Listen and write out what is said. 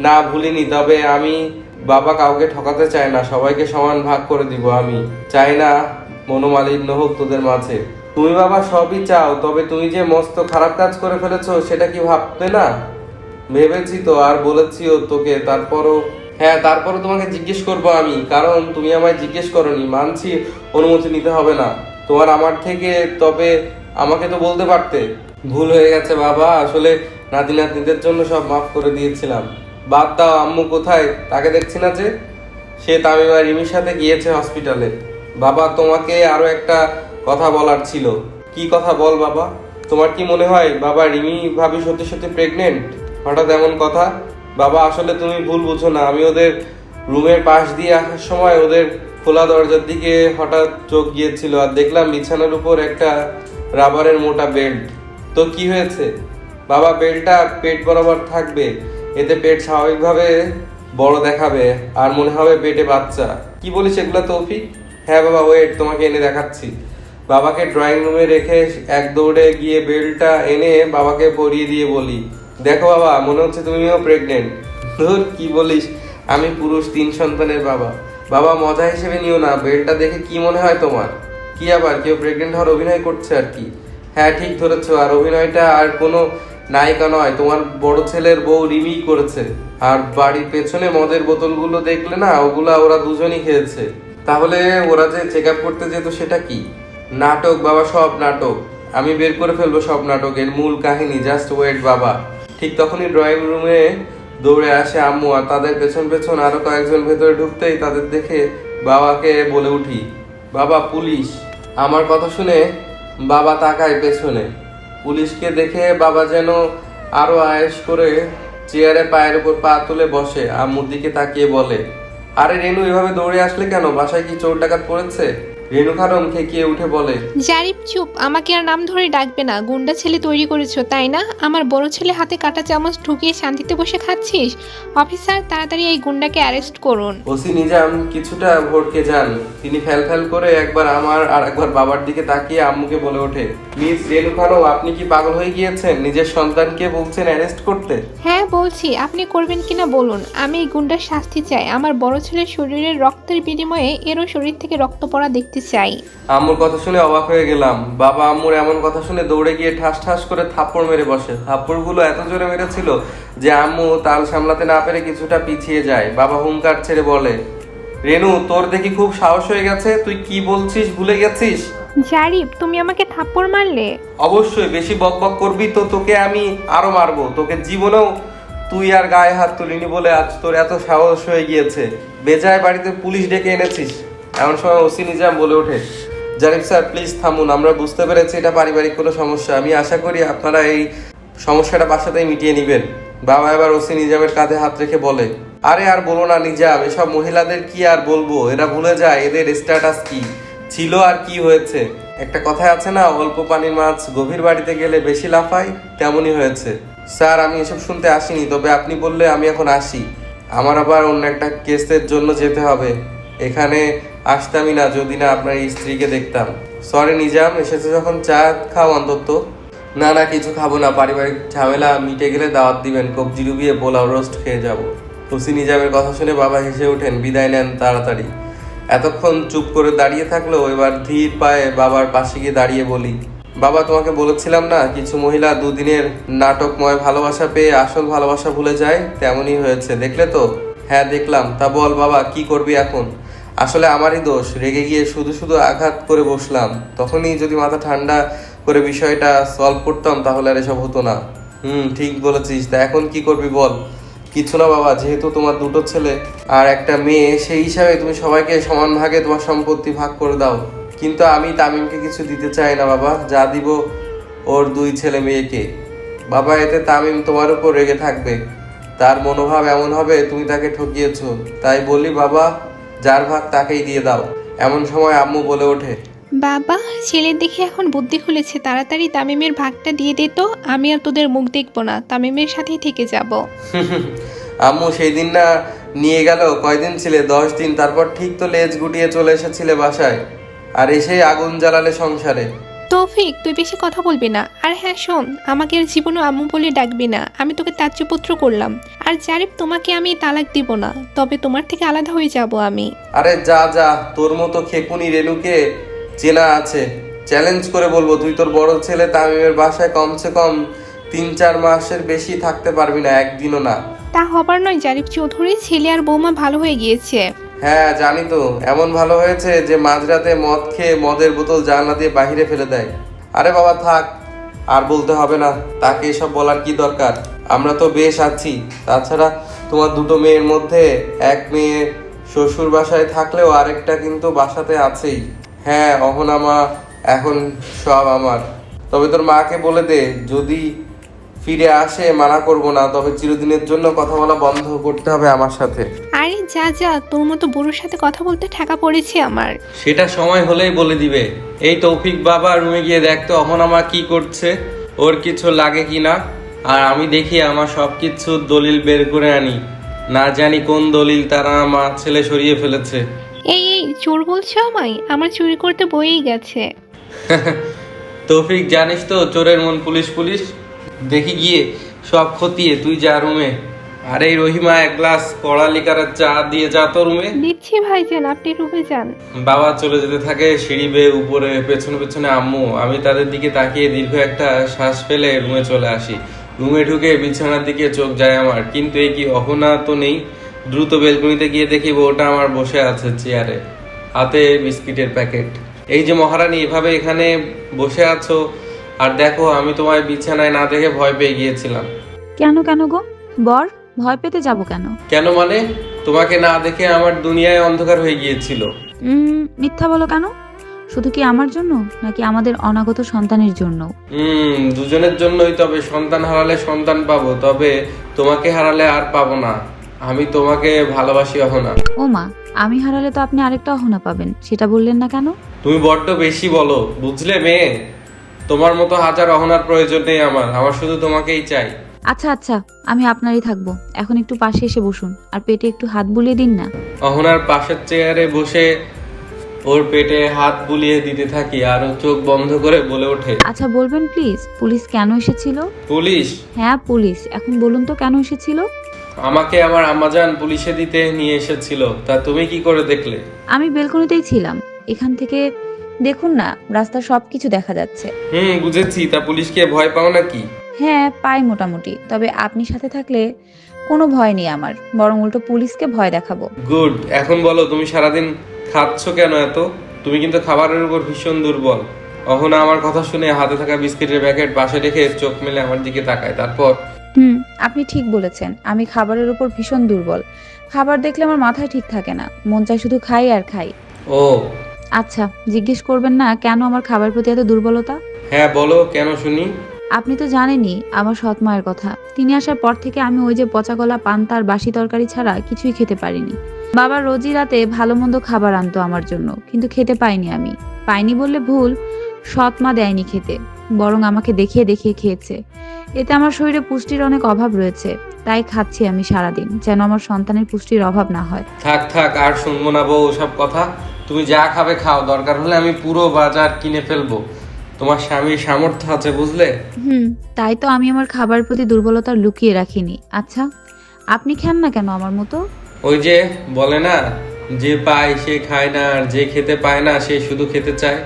না ভুলিনি, তবে আমি বাবা কাউকে ঠকাতে চাই না, সবাইকে সমান ভাগ করে দিব আমি। চাই না মনোমালিন্য হোক তোদের মাঝে। তুমি বাবা সবই চাও, তবে তুমি যে মস্ত খারাপ কাজ করে ফেলেছো, সেটা কি ভাবতে না? ভেবেছি তো আর বলেছিও তোকে, তারপরও হ্যাঁ তারপরও তোমাকে জিজ্ঞেস করব আমি, কারণ তুমি আমায় জিজ্ঞেস করনি, মানছি অনুমতি নিতে হবে না। তোমার আমার থেকে, তবে আমাকে তো বলতে পারতে। ভুল হয়ে গেছে বাবা, আসলে নাতি নাতনিদের জন্য সব মাফ করে দিয়েছিলাম। বাদ দাও আম্মু কোথায়? তাকে দেখছি না যে? সে তামিমা রিমির সাথে গিয়েছে হসপিটালে বাবা, তোমাকে আরও একটা কথা বলার ছিল। কি কথা বল বাবা? তোমার কি মনে হয় বাবা রিমি ভাবি সত্যি সত্যি প্রেগনেন্ট হঠাৎ এমন কথা? বাবা, আসলে তুমি ভুল বুঝো না। আমি ওদের রুমের পাশ দিয়ে আসার সময় ওদের খোলা দরজার দিকে হঠাৎ চোখ গিয়েছিল আর দেখলাম বিছানার উপর একটা রাবারের মোটা বেল্ট তো কি হয়েছে? বাবা বেল্টটা পেট বরাবর থাকবে। এতে পেট স্বাভাবিকভাবে বড় দেখাবে আর মনে হবে পেটে বাচ্চা। কি বলিস এগুলো তৌফিক? হ্যাঁ বাবা ওয়েট তোমাকে এনে দেখাচ্ছি। বাবাকে ড্রয়িং রুমে রেখে এক দৌড়ে গিয়ে বেল্টটা এনে বাবাকে পরিয়ে দিয়ে বলি, দেখো বাবা, মনে হচ্ছে তুমিও প্রেগনেন্ট ধুর, কি বলিস? আমি পুরুষ, তিন সন্তানের বাবা। বাবা, মজা হিসেবে নিও না বেল্টটা দেখে কি মনে হয় তোমার? কি আবার, কেউ প্রেগনেন্ট হওয়ার অভিনয় করছে আর কি? হ্যাঁ ঠিক ধরেছো, আর অভিনয়টা আর কোনো নায়িকা নয়, তোমার বড় ছেলের বউ রিমি করেছে। আর বাড়ির পেছনে মদের বোতলগুলো দেখলে না, ওগুলা ওরা দুজনই খেয়েছে। তাহলে ওরা যে চেক আপ করতে যেত সেটা কি? নাটক, বাবা, সব নাটক। আমি বের করে ফেলব সব নাটকের মূল কাহিনী জাস্ট ওয়েট বাবা। ঠিক তখনই ড্রয়িং রুমে দৌড়ে আসে আম্মু, আর তাদের পেছন পেছন আরও কয়েকজন ভেতরে ঢুকতেই তাদের দেখে বাবাকে বলে উঠি, বাবা, পুলিশ, আমার কথা শুনে বাবা তাকায় পেছনে। পুলিশকে দেখে বাবা যেন আরও আয়েস করে চেয়ারে পায়ের উপর পা তুলে বসে আম্মুর দিকে তাকিয়ে বলে, আরে রেনু, এভাবে দৌড়ে আসলে কেন? বাসায় কি চোর ডাকাত পড়েছে? রেনু খানম খেকিয়ে উঠে বলে জারিফ চুপ। আমাকে আর নাম ধরে ডাকবে না। গুন্ডা ছেলে তৈরি করেছ তাই না? আমার বড় ছেলে হাতে কাটা চামচ ঢুকিয়ে শান্তিতে বসে খাচ্ছিস? অফিসার তাড়াতাড়ি এই গুন্ডাকে অ্যারেস্ট করুন। ওসি নিজাম কিছুটা যান। তিনি ফ্যাল ফ্যাল করে একবার আমার আর একবার বাবার দিকে তাকিয়ে আম্মুকে বলে ওঠে মিস খানম আপনি কি পাগল হয়ে গিয়েছেন? নিজের সন্তানকে বলছেন অ্যারেস্ট করতে? হ্যাঁ বলছি। আপনি করবেন কিনা বলুন। আমি এই গুন্ডার শাস্তি চাই। আমার বড় ছেলের শরীরের রক্তের বিনিময়ে এরও শরীর থেকে রক্ত পড়া দেখতে চাই। আম্মুর কথা শুনে অবাক হয়ে গেলাম। বাবা আম্মুর এমন কথা শুনে দৌড়ে গিয়ে ঠাস ঠাস করে থাপ্পড় মেরে বসে। থাপ্পড়গুলো এত জোরে মেরেছিল যে আম্মু তাল সামলাতে না পেরে কিছুটা পিছিয়ে যায়। বাবা হুঙ্কার ছেড়ে বলে রেনু তোর দেখি খুব সাহস হয়ে গেছে? তুই কি বলছিস? ভুলে গেছিস? জারিফ তুমি আমাকে থাপ্পড় মারলে? অবশ্যই বেশি বক বক করবি তো তোকে আমি আরও মারবো। তোকে জীবনেও তুই আর গায়ে হাত তুলিনি বলে আজ তোর এত সাহস হয়ে গিয়েছে। বেজায় বাড়িতে পুলিশ ডেকে এনেছিস। এমন সময় ওসি নিজাম বলে ওঠে জারিফ স্যার, প্লিজ থামুন, আমরা বুঝতে পেরেছি এটা পারিবারিক কোনো সমস্যা। আমি আশা করি আপনারা এই সমস্যাটা বাসাতেই মিটিয়ে নেবেন। বাবা এবার ওসি নিজামের কাঁধে হাত রেখে বলে, আরে আর বলো না নিজাম, এসব মহিলাদের কি আর বলব? এরা ভুলে যায়, এদের স্ট্যাটাস কি? ছিল আর কি হয়েছে? একটা কথায় আছে না, অল্প পানির মাছ গভীর বাড়িতে গেলে বেশি লাফায়, তেমনই হয়েছে। স্যার, আমি এসব শুনতে আসিনি, তবে আপনি বললে আমি এখন আসি। আমার আবার অন্য একটা কেসের জন্য যেতে হবে। এখানে আসতামই না, যদি না আপনার স্ত্রীকে দেখতাম। সরি নিজাম, এসেছে যখন চা খাও অন্তত। না না, কিছু খাব না, পারিবারিক ঝামেলা, মিটে গেলে দাওয়াত দিবেন, কবজি ডুবিয়ে পোলাও রোস্ট খেয়ে যাব। হুসি নিজামের কথা শুনে বাবা হেসে ওঠেন, বিদায় নেন তাড়াতাড়ি। এতক্ষণ চুপ করে দাঁড়িয়ে থাকলেও এবার ধীর পায়ে বাবার পাশে গিয়ে দাঁড়িয়ে বলি, বাবা, তোমাকে বলেছিলাম না, কিছু মহিলা দুদিনের নাটকময় ভালোবাসা পেয়ে আসল ভালোবাসা ভুলে যায়? তেমনই হয়েছে, দেখলে তো? হ্যাঁ দেখলাম। তা বল বাবা, কি করবি এখন? আসলে আমারই দোষ। রেগে গিয়ে শুধু শুধু আঘাত করে বসলাম। তখনই যদি মাথা ঠান্ডা করে বিষয়টা সলভ করতাম, তাহলে আর এসব হতো না। হুম, ঠিক বলেছিস। তা এখন কি করবি বল? কিছু না বাবা, যেহেতু তোমার দুটো ছেলে আর একটা মেয়ে, সেই হিসাবে তুমি সবাইকে সমান ভাগে তোমার সম্পত্তি ভাগ করে দাও। কিন্তু আমি তামিমকে কিছু দিতে চাই না বাবা, যা দিব ওর দুই ছেলে মেয়েকে। বাবা, এতে তামিম তোমার উপর রেগে থাকবে। তার মনোভাব এমন হবে, তুমি তাকে ঠকিয়েছ। তাই বলি বাবা যার ভাগ তাকেই দিয়ে দাও। এমন সময় আম্মু বলে ওঠে বাবা ছেলের দেখে এখন বুদ্ধি খুলেছে। তাড়াতাড়ি তামিমের ভাগটা দিয়ে দে তো আমি আর তোদের মুখ দেখব না। তামিমের সাথেই থেকে যাব। আম্মু সেই দিন না নিয়ে গেল। কয়দিন ছিলে? দশ দিন। তারপর ঠিক তো লেজ গুটিয়ে চলে এসেছিলে বাসায়। আর এসেই আগুন জ্বালালে সংসারে। তৌফিক তুই বেশি কথা বলবি না। আর হ্যাঁ শোন আমাকে আর জীবনও আম্মু বলে ডাকবি না। আমি তোকে ত্যায্যপুত্র করলাম। আর জারিফ তোমাকে আমি তালাক দিব না। তবে তোমার থেকে আলাদা হয়ে যাব আমি। আরে যা যা তোর মতো খেকুনি রেনুকে চেনা আছে। চ্যালেঞ্জ করে বলব তুই তোর বড় ছেলে তামিমের বাসায় কমসে কম তিন চার মাসের বেশি থাকতে পারবি না একদিনও না। তা হবার নয় জারিফ চৌধুরী ছেলে আর বৌমা ভালো হয়ে গিয়েছে। হ্যাঁ জানি তো। এমন ভালো হয়েছে যে মাঝরাতে মদ খেয়ে মদের বোতল জানলা দিয়ে বাহিরে ফেলে দেয়। আরে বাবা, থাক। আর বলতে হবে না, তাকে এসব বলার কি দরকার? আমরা তো বেশ আছি। তাছাড়া তোমার দুটো মেয়ের মধ্যে এক মেয়ে শ্বশুর বাসায় থাকলেও আরেকটা কিন্তু বাসাতে আছেই। হ্যাঁ অহনামা এখন সব আমার। তবে তোর মাকে বলে দে, যদি ফিরে আসে মানা করব না তবে চিরদিনের জন্য কথা বলা বন্ধ করতে হবে আমার সাথে। আরে যা যা তোর মতো বুড়োর সাথে কথা বলতে ঠেকা পড়েছে আমার। সেটা সময় হলেই বলে দিবে। এই তৌফিক বাবা রুমে গিয়ে দেখতো অহনামা কি করছে ওর কিছু লাগে কি না? আর আমি দেখি আমার সব কিছু দলিল বের করে আনি। না জানি কোন দলিল তারা আমার ছেলে সরিয়ে ফেলেছে। এই এই চোর বলছো আমায়? আমার চুরি করতে বইই গেছে। তৌফিক জানিস তো চোরের মন পুলিশ পুলিশ। দেখি গিয়ে সব খতিয়ে তুই যা রুমে। আরে রহিমা এক গ্লাস পড়ালিকার চা দিয়ে যা তো রুমে। দিচ্ছি ভাইজান আপনি রুমে যান। বাবা চলে যেতে থাকে সিঁড়ি বেয়ে উপরে পেছনে পেছনে আম্মু। আমি তাদের দিকে তাকিয়ে দীর্ঘ একটা শ্বাস ফেলে রুমে চলে আসি। রুমে ঢুকে বিছানার দিকে চোখ যায় আমার কিন্তু এই কি অহনা তো নেই। দ্রুত বেলকনিতে গিয়ে দেখি বউটা আমার বসে আছে চেয়ারে। হাতে বিস্কিটের প্যাকেট। এই যে মহারানী এভাবে এখানে বসে আছো? আর দেখো আমি তোমায় বিছানায় না দেখে ভয় পেয়ে গিয়েছিলাম। কেন কেন গো? বর ভয় পেতে যাব কেন? কেন মানে? তোমাকে না দেখে আমার দুনিয়ায় অন্ধকার হয়ে গিয়েছিল। উম, মিথ্যা বলো কেন? শুধু কি আমার জন্য নাকি আমাদের অনাগত সন্তানের জন্য? হুম দুজনের জন্যই তবে সন্তান হারালে সন্তান পাবো তবে তোমাকে হারালে আর পাবো না। আমি তোমাকে ভালোবাসি অহনা। ও মা আমি হারালে তো আপনি আরেকটা অহনা পাবেন সেটা বললেন না কেন? তুমি বড্ড বেশি বলো বুঝলে মেয়ে? তোমার মতো হাজার অহনার প্রয়োজন নেই আমার আমার শুধু তোমাকেই চাই। আচ্ছা আচ্ছা আমি আপনারই থাকব। এখন একটু পাশে এসে বসুন আর পেটে একটু হাত বুলিয়ে দিন না। অহনার পাশের চেয়ারে বসে ওর পেটে হাত বুলিয়ে দিতে থাকি আর ও চোখ বন্ধ করে বলে ওঠে। আচ্ছা বলবেন প্লিজ পুলিশ কেন এসেছিল? পুলিশ? হ্যাঁ পুলিশ। এখন বলুন তো কেন এসেছিল? আমাকে আমার আম্মাজান পুলিশে দিতে নিয়ে এসেছিল তা তুমি কি করে দেখলে? আমি বেলকনিতেই ছিলাম। এখান থেকে দেখুন না রাস্তার সব কিছু দেখা যাচ্ছে। হুম বুঝেছি তা পুলিশকে ভয় পাও নাকি? হ্যাঁ পাই মোটামুটি তবে আপনি সাথে থাকলে কোনো ভয় নেই আমার বরং উল্টো পুলিশকে ভয় দেখাবো। গুড এখন বলো তুমি সারাদিন খাচ্ছ কেন এত? তুমি কিন্তু খাবারের উপর ভীষণ দুর্বল। অহনা আমার কথা শুনে হাতে থাকা বিস্কিটের প্যাকেট পাশে রেখে চোখ মেলে আমার দিকে তাকায় তারপর? হুম আপনি ঠিক বলেছেন আমি খাবারের উপর ভীষণ দুর্বল। খাবার দেখলে আমার মাথায় ঠিক থাকে না মন চায় শুধু খাই আর খাই। ও আচ্ছা জিজ্ঞেস করবেন না কেন আমার খাবার প্রতি এত দুর্বলতা? হ্যাঁ বলো কেন শুনি? আপনি তো জানেনই আমার সৎ মায়ের কথা। তিনি আসার পর থেকে আমি ওই যে পচা গলা পান্তা আর বাসি তরকারি ছাড়া কিছুই খেতে পারিনি। বাবা রোজই রাতে ভালো মন্দ খাবার আনতো আমার জন্য কিন্তু খেতে পাইনি আমি। পাইনি বললে ভুল সৎ মা দেয়নি খেতে বরং আমাকে দেখিয়ে দেখিয়ে খেয়েছে। এতে আমার শরীরে পুষ্টির অনেক অভাব রয়েছে তাই খাচ্ছি আমি সারাদিন যেন আমার সন্তানের পুষ্টির অভাব না হয়। থাক থাক আর শুনব না বউ ওসব কথা। তুমি যা খাবে খাও দরকার হলে আমি পুরো বাজার কিনে ফেলব। তোমার স্বামীর সামর্থ্য আছে বুঝলে? হুম তাই তো আমি আমার খাবার প্রতি দুর্বলতা লুকিয়ে রাখিনি। আচ্ছা আপনি খান না কেন আমার মতো? ওই যে বলে না যে পায় সে খায় না আর যে খেতে পায় না সে শুধু খেতে চায়।